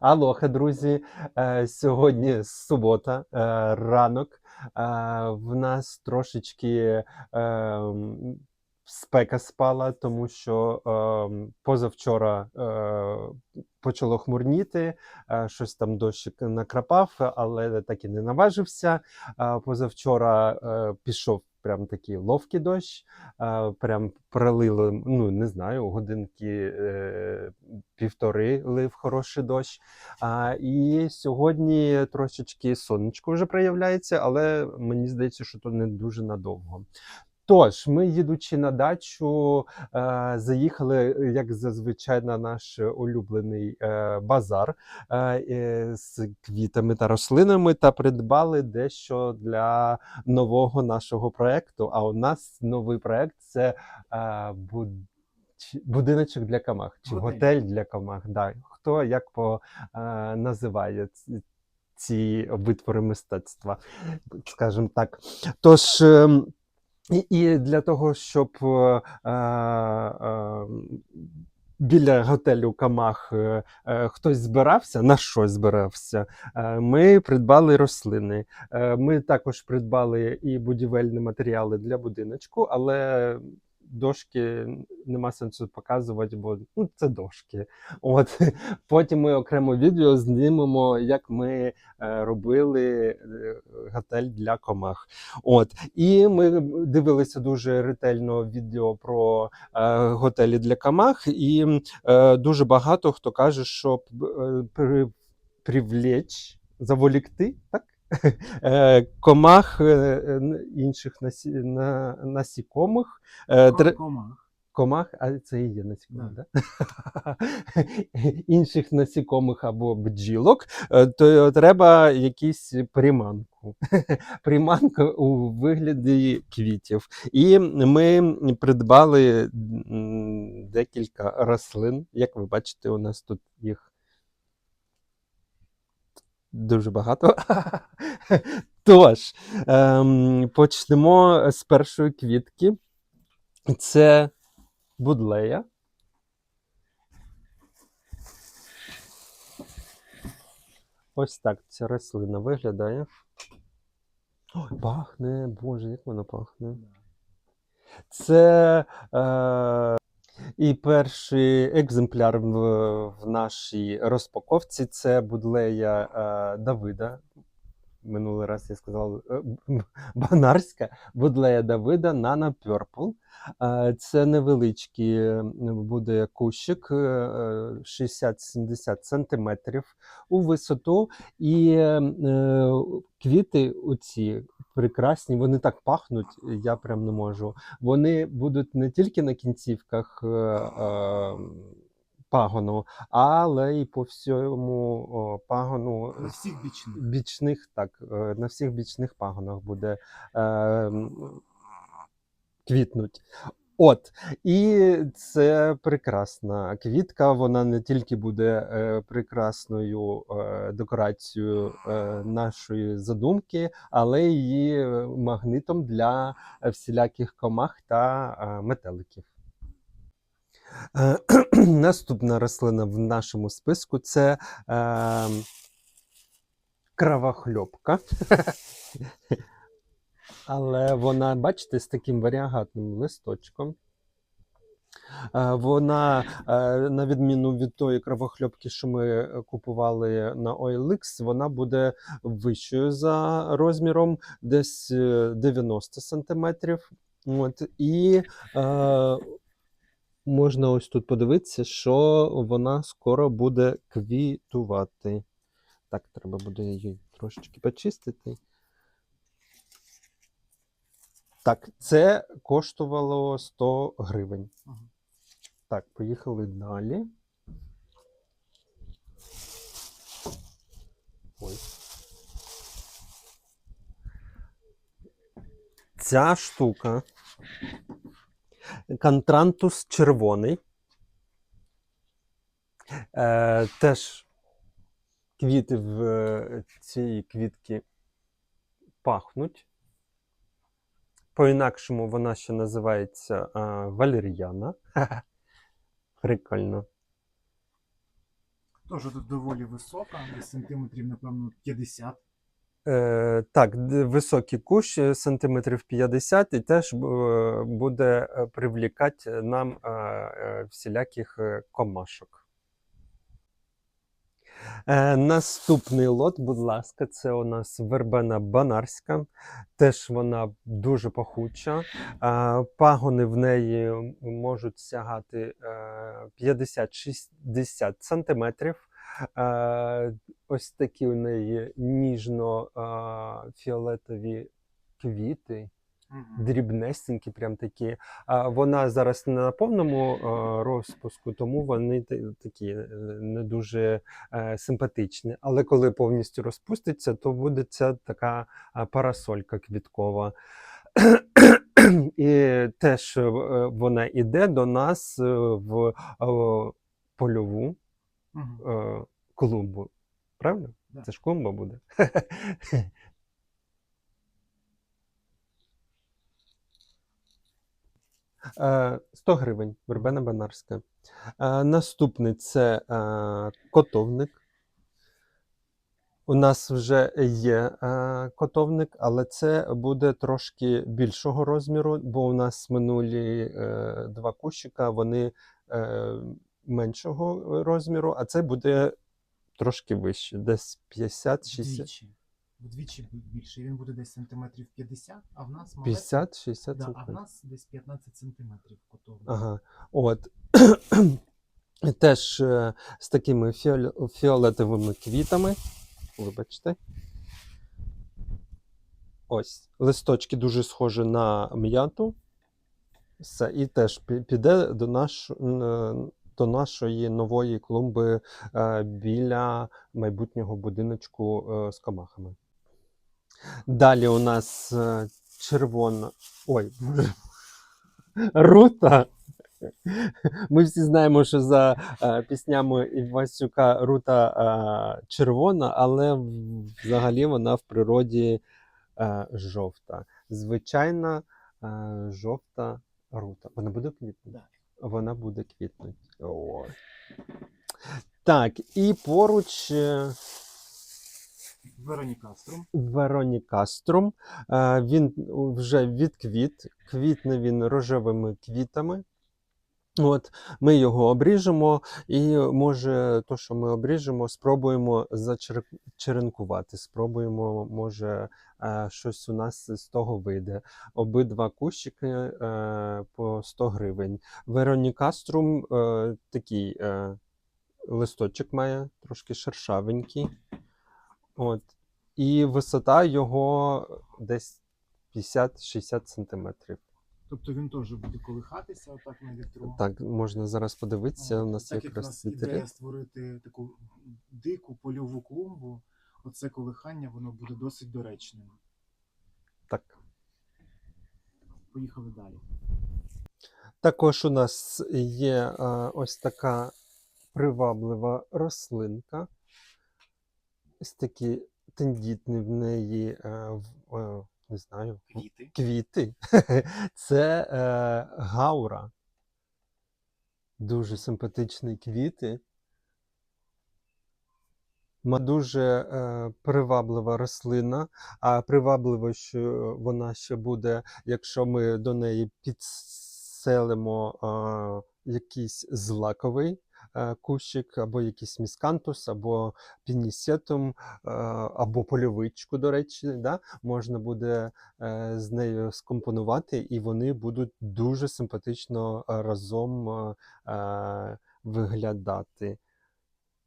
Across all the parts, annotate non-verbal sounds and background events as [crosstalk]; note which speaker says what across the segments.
Speaker 1: Алоха, друзі. Е, Сьогодні субота, е, ранок. Е, В нас трошечки спека спала, тому що е, позавчора е, почало хмурніти, е, щось там дощик накрапав, але так і не наважився. Е, Позавчора е, пішов прям такий ловкий дощ, е, прям пролило, ну не знаю, годинки е, півтори лив хороший дощ. А, і сьогодні трошечки сонечко вже проявляється, але мені здається, що то не дуже надовго. Тож, ми, їдучи на дачу, е, заїхали, як зазвичай, на наш улюблений е, базар е, з квітами та рослинами та придбали дещо для нового нашого проекту. А у нас новий проект це буд... будиночок для камах чи
Speaker 2: Готель.
Speaker 1: готель для камах. Да. Хто як по називає ці, ці витвори мистецтва, скажімо так. Тож. Ем, і, і для того, щоб е, е, е, біля готелю Камах е, е, хтось збирався, на щось збирався, е, ми придбали рослини. Е, ми також придбали і будівельні матеріали для будиночку, але дошки нема сенсу показувати, бо ну, це дошки. От [laughs] потім ми окремо відео знімемо, як ми е, робили е, готель для комах. От і ми дивилися дуже ретельно відео про е, готелі для камах, і дуже багато хто каже, що при, привлечь, заволікти, так? Е, комах е, е, інших насі, на, насікомих.
Speaker 2: Комах.
Speaker 1: Комах, а це і є насікомих, да. [laughs] інших насікомих або бджілок, то треба якісь приманку. [laughs] приманку у вигляді квітів. І ми придбали декілька рослин. Як ви бачите, у нас тут їх дуже багато. [laughs] Тож, ем, почнемо з першої квітки. Це будлея. Ось так ця рослина виглядає. Ой, пахне, боже, як вона пахне. Це е, і перший екземпляр в, в нашій розпаковці це будлея е, Давида. Минулий раз я сказав е, Банарська будлея Давида Nano Purple. Е, Це невеличкий е, буде кущик е, е, 60-70 сантиметрів у висоту. І квіти оці прекрасні, вони так пахнуть, я прям не можу. Вони будуть не тільки на кінцівках пагону, але й по всьому о, пагону
Speaker 2: На всіх бічних.
Speaker 1: бічних, так, е, на всіх бічних пагонах буде е, квітнуть. От, і це прекрасна квітка. Вона не тільки буде е, прекрасною е, декорацією е, нашої задумки, але й магнитом для всіляких комах та е, метеликів. Е, [clears throat] Наступна рослина в нашому списку це е, кравохльопка. [laughs] Але вона, бачите, з таким варіагатним листочком. Е, Вона, е, на відміну від тої кровохльопки, що ми купували на OLX, вона буде вищою за розміром, десь е, 90 сантиметрів. От, і е, можна ось тут подивитися, що вона скоро буде квітувати. Так, треба буде її трошечки почистити. Так, це коштувало 100 гривень.
Speaker 2: Ага.
Speaker 1: Так, поїхали далі. Ой. Ця штука. Контрантус червоний. Е, теж квіти в е, цій квітки пахнуть. По-інакшому вона ще називається а, валер'яна. [laughs] Прикольно.
Speaker 2: Теж тут доволі висока, сантиметрів, напевно, 50.
Speaker 1: Е, так, високий кущ е, сантиметрів 50 і теж е, буде привлікати нам всіляких комашок. Наступний лот, будь ласка, це у нас вербена банарська. Теж вона дуже пахуча. Пагони в неї можуть сягати е, 50-60 сантиметрів. Ось такі у неї ніжно-фіолетові квіти, дрібнесенькі, прям такі. А вона зараз не на повному розпуску, тому вони та- такі е, не дуже е, симпатичні. Але коли повністю розпуститься, то буде ця така парасолька квіткова. І теж е, вона йде до нас в польову Е, клумбу. Правильно?
Speaker 2: Да.
Speaker 1: Це ж клумба буде. [laughs] Е, 100 гривень, вербена банарська. Е, Наступний це е, котовник. У нас вже є е, котовник, але це буде трошки більшого розміру, бо у нас минулі е, два кущика, вони е, меншого розміру, а це буде трошки вище, десь 50-60.
Speaker 2: Вдвічі. Вдвічі більше. Він буде десь сантиметрів 50, а в нас маленький.
Speaker 1: 50-60
Speaker 2: Да, а в
Speaker 1: сантиметрів.
Speaker 2: нас десь 15 сантиметрів котовник.
Speaker 1: Ага. От. [clears throat] Теж е, з такими фіол- фіолетовими квітами. Вибачте. Ось. Листочки дуже схожі на м'яту. Все. І теж пі- піде до, наш, н- до нашої нової клумби е, біля майбутнього будиночку е, з комахами. Далі у нас е, червона. Ой. [laughs] Рута. Ми всі знаємо, що за піснями Івасюка рута червона, але взагалі вона в природі жовта. Звичайна жовта рута. Вона буде квітнути? Вона буде квітнути. О. Так, і поруч. е,
Speaker 2: Веронікаструм.
Speaker 1: Веронікаструм. Е, Він вже відквіт, квітне він рожевими квітами. От, ми його обріжемо, і може, то, що ми обріжемо, спробуємо зачеренкувати. Спробуємо, може, е, щось у нас з того вийде. Обидва кущики е, по 100 гривень. Веронікаструм е, такий листочок має, трошки шершавенький. От. І висота його десь 50-60 сантиметрів.
Speaker 2: Тобто він теж буде колихатися отак на вітру.
Speaker 1: Так, можна зараз подивитися. У нас
Speaker 2: так як
Speaker 1: якраз вітри.
Speaker 2: ідея створити таку дику польову клумбу, оце колихання воно буде досить доречним.
Speaker 1: Так.
Speaker 2: Поїхали далі.
Speaker 1: Також у нас є е, ось така приваблива рослинка. Ось такі тендітні в неї, е, в- е, не знаю,
Speaker 2: Квіти.
Speaker 1: квіти. [laughs] Це е, гаура. Дуже симпатичні квіти. Дуже е, приваблива рослина, а привабливо, що вона ще буде, якщо ми до неї підселимо е, якийсь злаковий кущик, або якийсь міскантус, або пінісетум, е, або польовичку, до речі, да? можна буде е, з нею скомпонувати, і вони будуть дуже симпатично е, разом е, е, виглядати.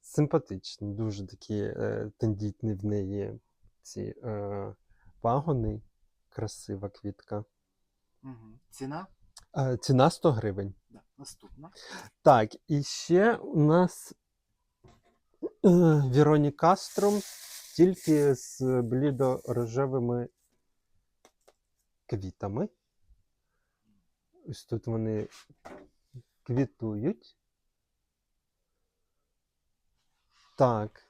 Speaker 1: Симпатичні, дуже такі е, тендітні в неї ці е, пагони. Красива квітка.
Speaker 2: Угу. Ціна?
Speaker 1: Е, ціна 100 гривень.
Speaker 2: Наступна.
Speaker 1: Так, і ще у нас е, Віронікаструм, тільки з блідо-рожевими квітами. Ось тут вони квітують. Так,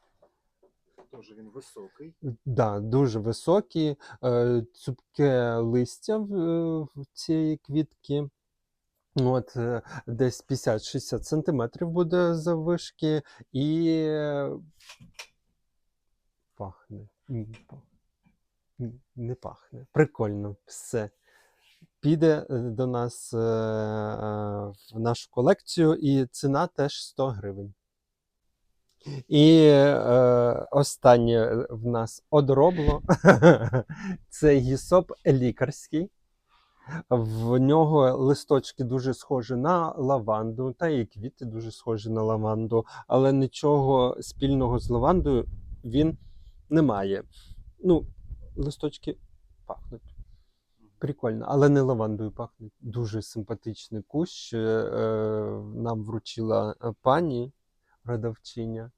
Speaker 2: Теж він високий.
Speaker 1: да, дуже високі, е, цупке листя е, в цієї квітки. От, е, десь 50-60 сантиметрів буде заввишки і е, пахне. Не пахне. Прикольно. Все. Піде е, до нас е, в нашу колекцію, і ціна теж 100 гривень. І е, останнє в нас одробло. [laughs] Це гісоп лікарський. В нього листочки дуже схожі на лаванду, та і квіти дуже схожі на лаванду, але нічого спільного з лавандою він не має. Ну, листочки пахнуть. Прикольно, але не лавандою пахнуть. Дуже симпатичний кущ. е, е, Нам вручила е, пані продавчиня.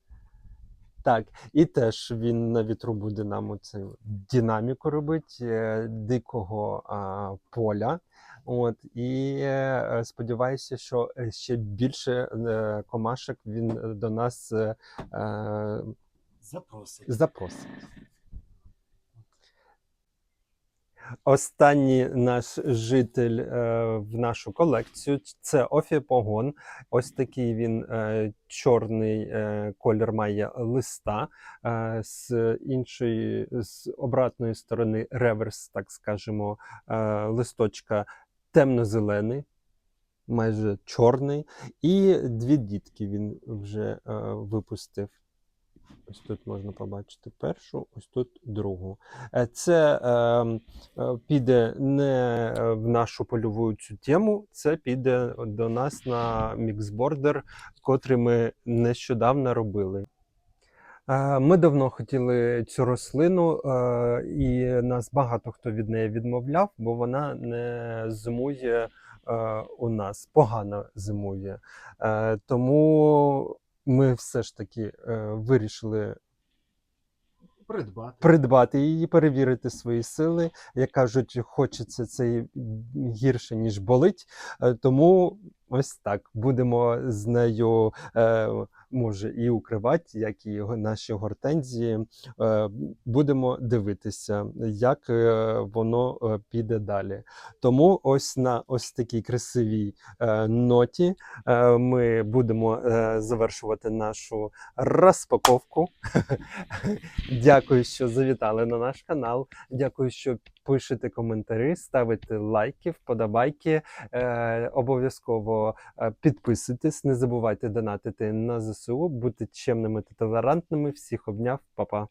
Speaker 1: Так, і теж він на вітру буде нам оцю динаміку робити е, дикого а, поля. От, і е, сподіваюся, що е, ще більше е, комашок він до нас е,
Speaker 2: Запросить.
Speaker 1: запросить. Останній наш житель е, в нашу колекцію це Офіпогон. Ось такий він е, чорний е, колір має листа. З іншої, з обратної сторони, реверс, так скажемо, листочка темно-зелений, майже чорний. І дві дітки він вже е, випустив. Ось тут можна побачити першу, ось тут другу. Е, Це е, е, піде не е, в нашу польову цю тему, це піде до нас на міксбордер, котрий ми нещодавно робили. Е, Ми давно хотіли цю рослину, і нас багато хто від неї відмовляв, бо вона не зимує у нас, погано зимує. Тому ми все ж таки е, вирішили
Speaker 2: Придбати.
Speaker 1: придбати її, перевірити свої сили. Як кажуть, хочеться це гірше, ніж болить. Е, Тому ось так будемо з нею. е, Може і укривати, як і наші гортензії. Е, Будемо дивитися, як е, воно е, піде далі. Тому ось на ось такій красивій ноті ми будемо завершувати нашу розпаковку. [laughs] Дякую, що завітали на наш канал. Дякую, що пишете коментарі, ставите лайки, вподобайки. Обов'язково підписуйтесь, не забувайте донатити на ЗСУ, бути чемними та толерантними. Всіх обняв, па-па.